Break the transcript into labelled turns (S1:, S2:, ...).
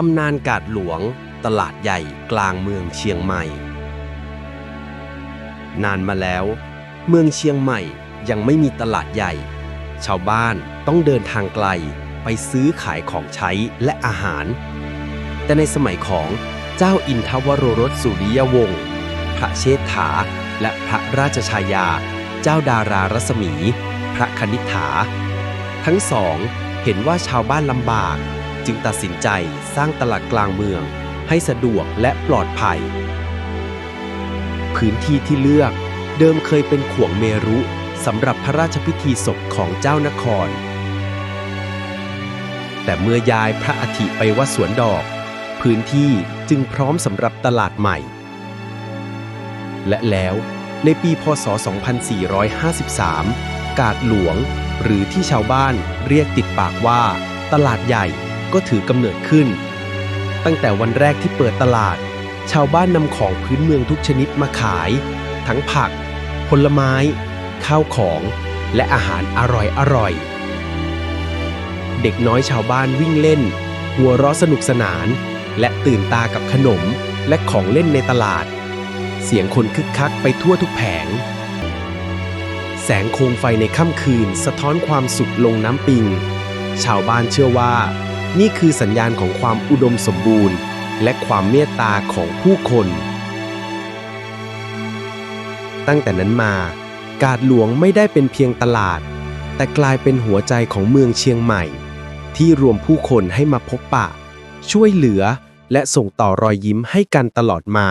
S1: ตำนานกาดหลวง ตลาดใหญ่กลางเมืองเชียงใหม่ นานมาแล้ว เมืองเชียงใหม่ยังไม่มีตลาดใหญ่ ชาวบ้านต้องเดินทางไกลไปซื้อขายของใช้และอาหาร แต่ในสมัยของเจ้าอินทวโรรสสุริยวงศ์พระเชษฐา และพระราชชายา เจ้าดารารัศมี พระคณิษฐา ทั้งสองเห็นว่าชาวบ้านลำบาก จึงตัดสินใจสร้างตลาดกลางเมือง ให้สะดวกและปลอดภัย พื้นที่ที่เลือกเดิมเคยเป็นขวงเมรุสำหรับพระราชพิธีศพของเจ้านคร แต่เมื่อย้ายพระอาทิไปวัดสวนดอก พื้นที่จึงพร้อมสำหรับตลาดใหม่ และแล้วในปีพศ 2453 กาดหลวง หรือที่ชาวบ้านเรียกติดปากว่า ตลาดใหญ่ ก็ถือกำเนิดขึ้น ตั้งแต่วันแรกที่เปิดตลาด ชาวบ้านนำของพื้นเมืองทุกชนิดมาขาย ทั้งผัก ผลไม้ ข้าวของ และอาหารอร่อยอร่อย เด็กน้อยชาวบ้านวิ่งเล่น หัวเราะสนุกสนาน และตื่นตากับขนมและของเล่นในตลาด เสียงคนคึกคักไปทั่วทุกแผง แสงโคมไฟในค่ำคืนสะท้อนความสุขลงน้ำปิง ชาวบ้านเชื่อว่า นี่คือสัญญาณของความอุดมสมบูรณ์ และความเมตตาของผู้คน ตั้งแต่นั้นมา กาดหลวงไม่ได้เป็นเพียงตลาด แต่กลายเป็นหัวใจของเมืองเชียงใหม่ ที่รวมผู้คนให้มาพบปะ ช่วยเหลือและส่งต่อรอยยิ้มให้กันตลอดมา